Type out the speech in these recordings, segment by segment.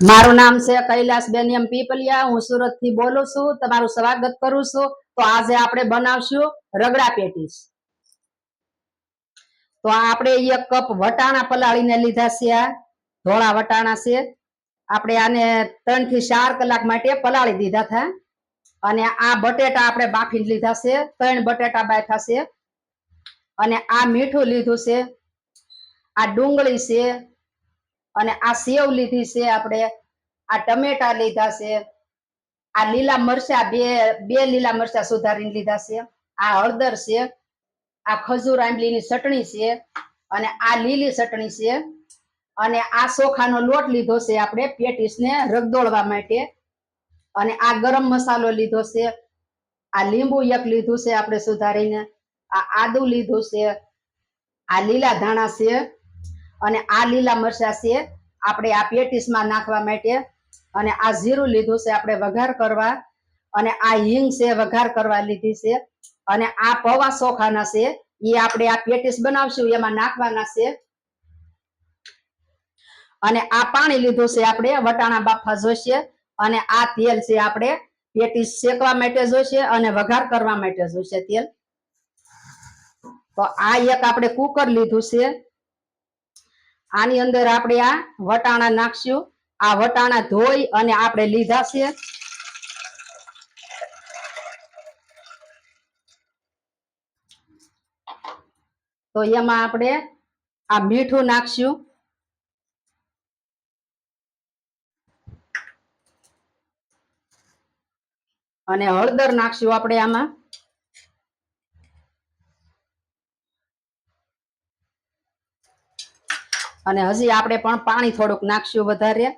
મારું નામ છે કૈલાસ બેનિયમ પીપલિયા. હું સુરતથી બોલું છું. તમારું સ્વાગત કરું છું. તો આજે આપણે બનાવશું રગડા પેટીસ. તો આપણે એક કપ વટાણા પલાળીને લીધા છે ધોળા વટાણા છે. આપણે આને ત્રણથી ચાર કલાક માટે પલાળી દીધા હતા અને આ બટેટા આપણે બાફી લીધા છે. ત્રણ બટેટા બાફ્યા છે. અને આ મીઠું લીધું છે. આ ડુંગળી છે. અને આ સેવ લીધી છે આપણે. આ ટમેટા લીધા છે. આ લીલા મરચા બે બે લીલા મરચા સુધારીને લીધા છે. આ હળદર છે. આ ખજૂર આંબલીની ચટણી છે. અને આ લીલી ચટણી છે. અને આ ચોખાનો લોટ લીધો છે આપણે પેટીસને રગદોળવા માટે. અને આ ગરમ મસાલો લીધો છે. આ લીંબુ એક લીધું છે આપણે સુધારીને. આ આદુ લીધું છે. આ લીલા ધાણા છે. અને આ લીલા મરચા છે, આપણે આ પેટીસમાં નાખવા માટે. અને આ જીરું લીધું છે, આપણે વઘાર કરવા. અને આ હિંગ છે, વઘાર કરવા લીધી છે. અને આ પૌવા ચોખાના છે, એ આપણે આ પેટીસ બનાવશું, એમાં નાખવાના છે. અને આ પાણી લીધું છે, આપણે વટાણા બાફા જોઈશે અને આ તેલ છે, આપણે પેટીસ શેકવા માટે જોઈશે અને વઘાર કરવા માટે જોઈશે તેલ. તો આ એક આપણે કુકર લીધું છે. આની અંદર આપણે આ વટાણા નાખશું. આ વટાણા ધોઈ અને આપણે લીધા છે. તો એમાં આપણે આ મીઠું નાખશું. અને હળદર નાખશું આપણે આમાં. અને હજી આપણે પણ પાણી થોડુંક નાખશું વધારે.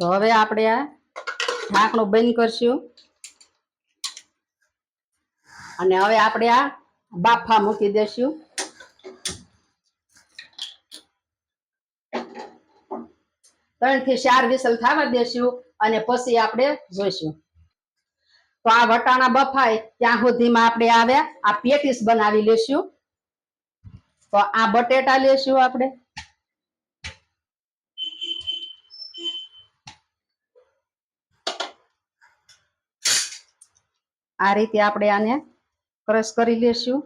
તો હવે આપણે આ ઢાંકણું બંધ કરશું. અને હવે આપણે આ બાફા મૂકી દેશું. ત્રણથી ચાર વિસલ થવા દેશું. અને પછી આપણે જોઈશું. તો આ વટાણા બફાય ત્યાં સુધીમાં આપણે આવ્યા આ પેટીસ બનાવી લેશું. તો આ બટેટા લેશું આપણે. આ રીતે આપણે આને ક્રશ કરી લેશું.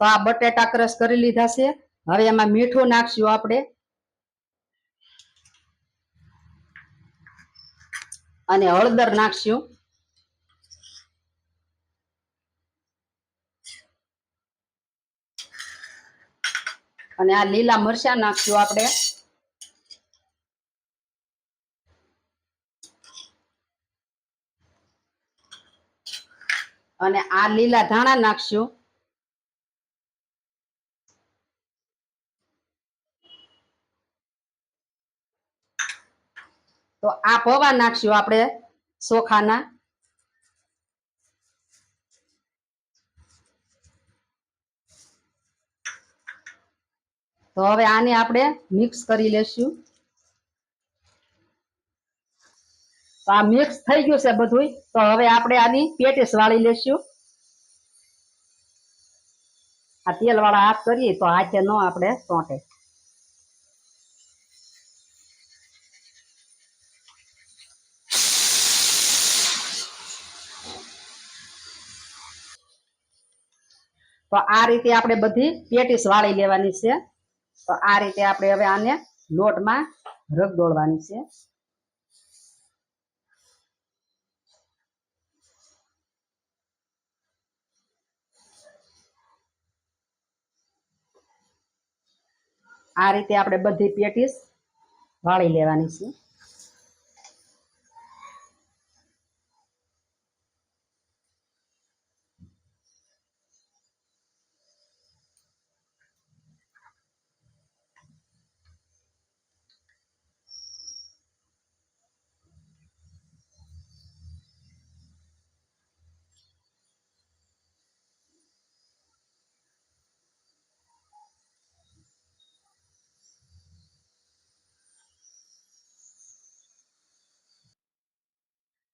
તો આ બટેટા ક્રશ કરી લીધા છે. હવે એમાં મીઠું નાખશું આપણે. અને હળદર નાખશું. અને આ લીલા મરચા નાખશું આપણે. અને આ લીલા ધાણા નાખશું. તો આ પવા નાખશું આપણે ચોખાના તો હવે આને આપણે મિક્સ કરી લેશું. તો આ મિક્સ થઈ ગયું છે બધું તો હવે આપણે આની પેટીસ વાળી લેશું. આ તેલ વાળા હાથ કરીએ તો હાથે ન આપણે ચોંટે તો આ રીતે આપણે બધી પેટીસ વાળી લેવાની છે. તો આ રીતે આપણે હવે આને લોટમાં રગદોળવાની છે. આ રીતે આપણે બધી પેટીસ વાળી લેવાની છે.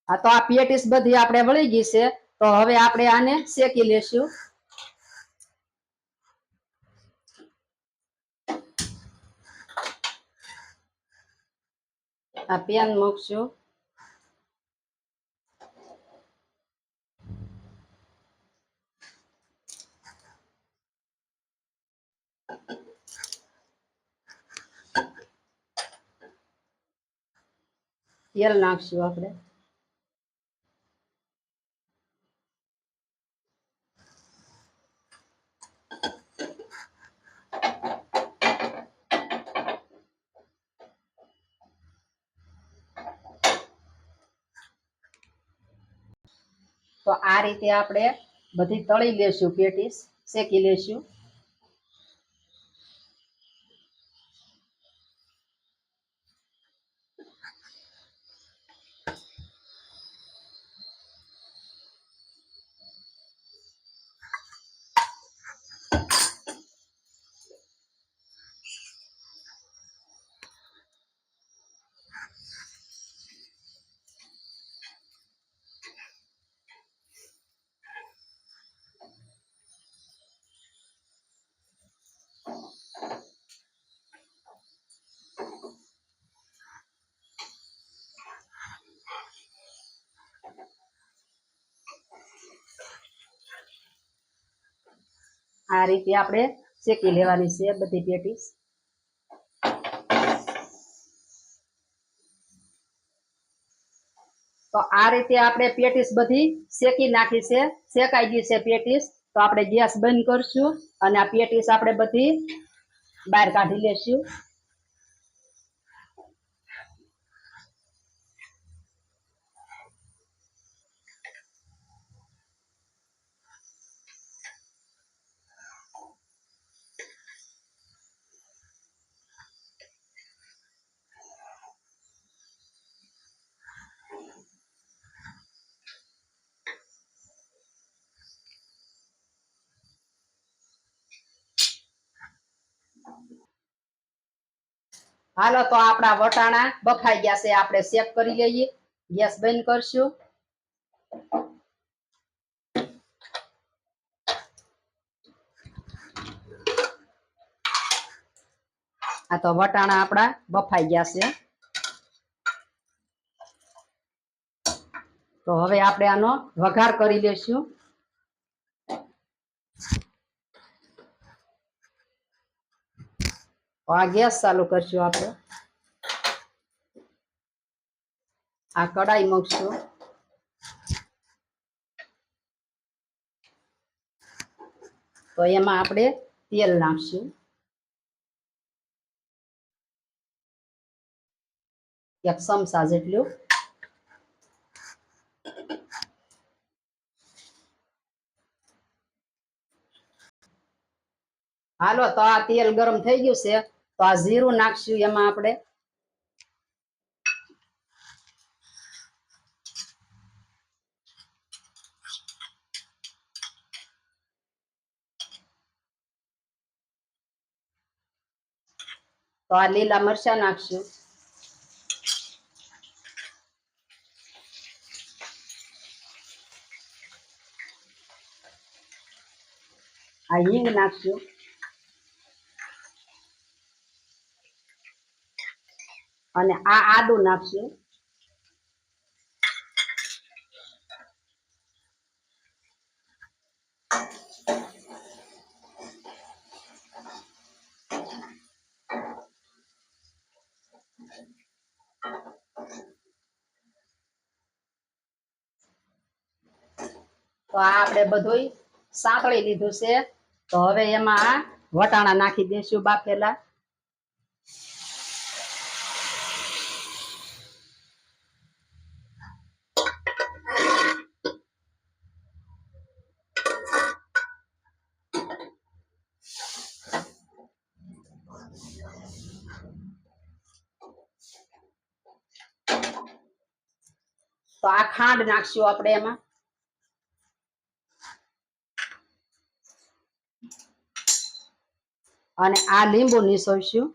આ તો આ પેટીસ બધી આપણે વળી ગઈ છે. તો હવે આપણે આને શેકી લેશું. આ પેન મૂકશું. તેલ નાખશું આપણે. તો આ રીતે આપણે બધી તળી લેશું પેટીસ શેકી લેશું. આ રીતે આપણે શેકી લેવાની છે બધી પેટીસ. તો આ રીતે આપણે પેટીસ બધી શેકી નાખી છે, શેકાઈ ગઈ છે પેટીસ. તો આપણે ગેસ બંધ કરશું અને આ પેટીસ આપણે બધી બહાર કાઢી લેશું. હાલો તો આપણા વટાણા બફાઈ ગયા છે, આપણે શેક કરી લઈએ. ગેસ બંધ કરશું. આ તો વટાણા આપણા બફાઈ ગયા છે. તો હવે આપણે આનો વઘાર કરી લેશું આ ગેસ ચાલુ કરશું આપણે. આ કડાઈ મૂકશું. તો એમાં આપણે તેલ નાખશું. એક ચમચા જેટલું. હાલો, તો આ તેલ ગરમ થઈ ગયું છે. તો આ જીરું નાખશું એમાં આપણે. તો આ લીલા મરચા નાખશું. આ હિંગ નાખશું. અને આ આદુ નાખશું. તો આ આપણે બધું સાંતળી લીધું છે. તો હવે એમાં વટાણા નાખી દઈશું બાફેલા આ ખાંડ નાખશું આપણે એમાં. અને આ લીંબુ નીસવશું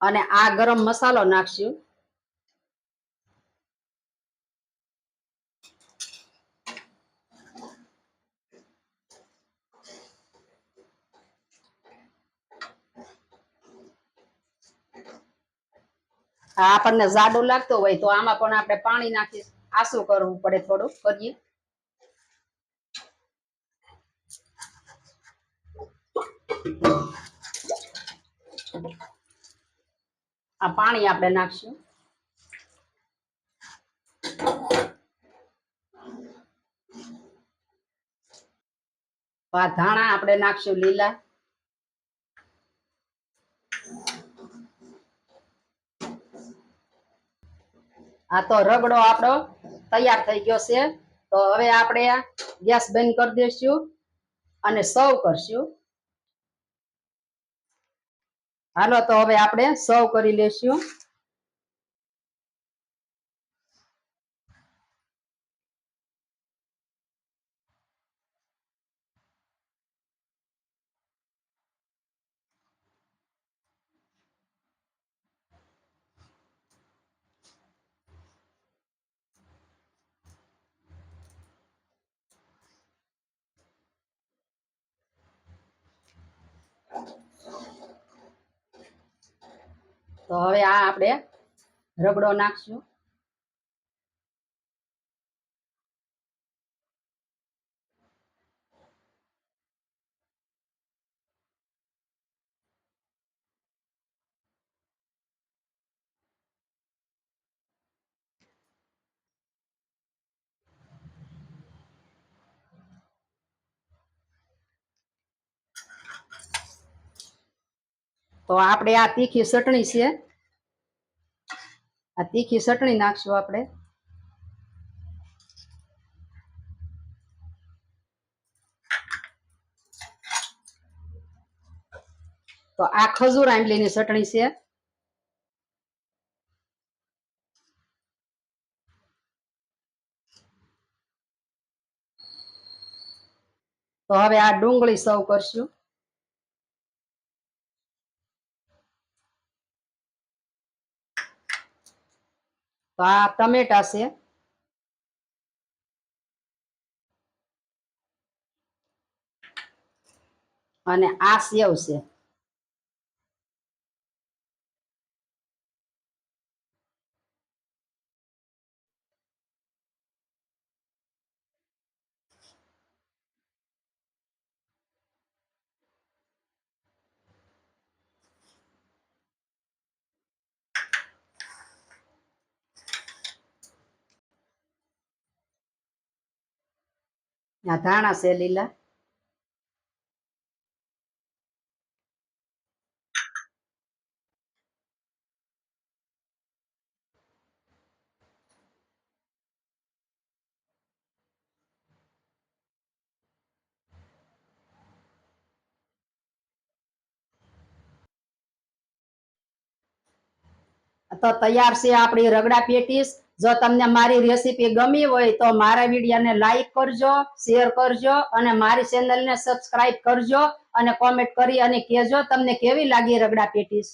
અને આ ગરમ મસાલો નાખશું. આપણને જાડો લાગતો હોય તો આમાં પણ આપણે પાણી નાખી આસુ કરવું પડે થોડું કરીએ. આ પાણી આપણે નાખશું. આ ધાણા આપણે નાખશું લીલા. આ તો રગડો આપણો તૈયાર થઈ ગયો છે. તો હવે આપણે ગેસ બંધ કરી દઈશું અને સર્વ કરશું. હાલો, તો હવે આપણે સર્વ કરી લેશું તો હવે આ આપણે રગડો નાખશું. તો આપણે આ તીખી ચટણી છે. આ તીખી ચટણી નાખશું આપણે. તો આ ખજૂર આંબલીની ચટણી છે. તો હવે આ ડુંગળી સર્વ કરશું. તો આ ટમેટા છે. અને આ સેવ છે. આ ધાણા છે લીલા તો તૈયાર છે આપણી રગડા પેટીસ જો તમને મારી રેસીપી ગમી હોય તો મારા વિડીયોને લાઈક કરજો શેર કરજો અને મારી ચેનલને સબસ્ક્રાઇબ કરજો અને કોમેન્ટ કરી અને કહેજો તમને કેવી લાગી રગડા પેટીસ.